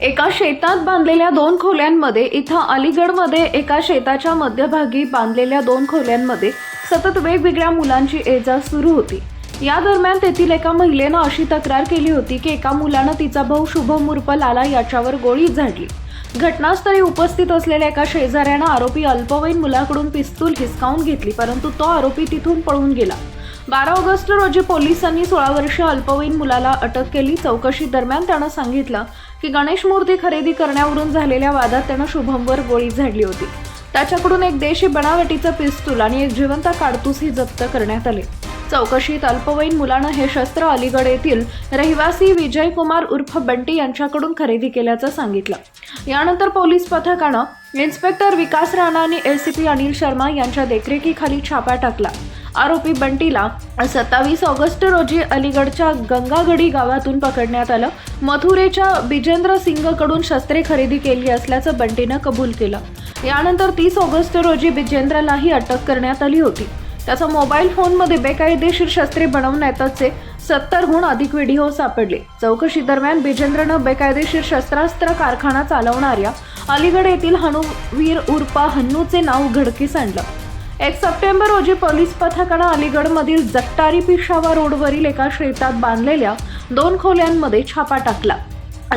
एका शेतात बांधलेल्या दोन खोल्यांमध्ये इथं अलीगडमध्ये एका शेताच्या मध्यभागी बांधलेल्या दोन खोल्यांमध्ये सतत वेगवेगळ्या मुलांची एजा सुरू होती. या दरम्यान तेथील एका महिलेनं अशी तक्रार केली होती की एका मुलानं तिचा भाऊ शुभम उर्फ लाला याच्यावर गोळी झाडली. घटनास्थळी उपस्थित असलेल्या एका शेजाऱ्यानं आरोपी अल्पवयीन मुलाकडून पिस्तूल हिसकावून घेतली परंतु तो आरोपी तिथून पळून गेला. बारा ऑगस्ट रोजी पोलिसांनी सोळा वर्ष अल्पवयीन मुलाला अटक केली. चौकशी दरम्यान त्यानं सांगितलं की गणेश मूर्ती खरेदी करण्यावरून झालेल्या वादात त्यानं शुभमवर गोळी झाडली होती. त्याच्याकडून एक देशी बनावटीचं पिस्तूल आणि एक जिवंत काडतूसही जप्त करण्यात आले. चौकशीत अल्पवयीन मुलानं हे शस्त्र अलीगड येथील रहिवासी विजय कुमार उर्फ बंटी यांच्याकडून खरेदी केल्याचं सांगितलं. यानंतर पोलीस पथकानं इन्स्पेक्टर विकास राणा आणि एसीपी अनिल शर्मा यांच्या देखरेखीखाली छापा टाकला. आरोपी बंटीला सत्तावीस ऑगस्ट रोजी अलीगडच्या गंगागडी गावातून पकडण्यात आलं. मथुरेच्या बिजेंद्र सिंगकडून शस्त्रे खरेदी केली असल्याचं बंटीनं कबूल केलं. यानंतर तीस ऑगस्ट रोजी बिजेंद्रलाही अटक करण्यात आली होती. त्याचा मोबाईल फोनमध्ये बेकायदेशीर शस्त्रे बनवण्याचे सत्तरहून अधिक व्हिडिओ सापडले. चौकशी दरम्यान बिजेंद्रनं बेकायदेशीर शस्त्रास्त्र कारखाना चालवणाऱ्या अलीगड येथील हनुवीर उर्फा हन्नूचे नाव घडकीस आणलं. एक सप्टेंबर रोजी पोलीस पथकानं अलीगडमधील जट्टारी पिशावा रोडवरील एका शेतात बांधलेल्या दोन खोल्यांमध्ये छापा टाकला.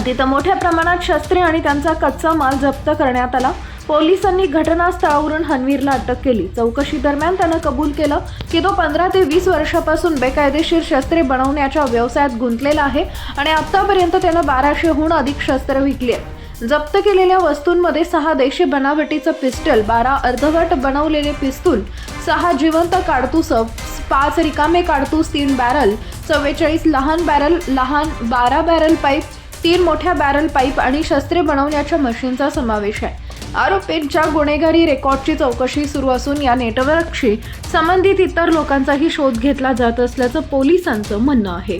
तिथं मोठ्या प्रमाणात शस्त्रे आणि त्यांचा कच्चा माल जप्त करण्यात आला. पोलिसांनी घटनास्थळावरून हनवीरला अटक केली. चौकशी दरम्यान त्यानं कबूल केलं की तो पंधरा ते वीस वर्षापासून बेकायदेशीर शस्त्रे बनवण्याच्या व्यवसायात गुंतलेला आहे आणि आतापर्यंत त्यानं बाराशेहून अधिक शस्त्र विकली आहेत. जप्त केलेल्या वस्तूंमध्ये सहा देशी बनावटीचं पिस्टल बारा अर्धवट बनवलेले पिस्तूल सहा जिवंत काडतूस पाच रिकामे काडतूस तीन बॅरल चव्वेचाळीस लहान बॅरल लहान बारा बॅरल पाईप तीन मोठ्या बॅरल पाईप आणि शस्त्रे बनवण्याच्या मशीनचा समावेश आहे. आरोपींच्या गुन्हेगारी रेकॉर्डची चौकशी सुरू असून या नेटवर्कशी संबंधित इतर लोकांचाही शोध घेतला जात असल्याचं पोलिसांचं म्हणणं आहे.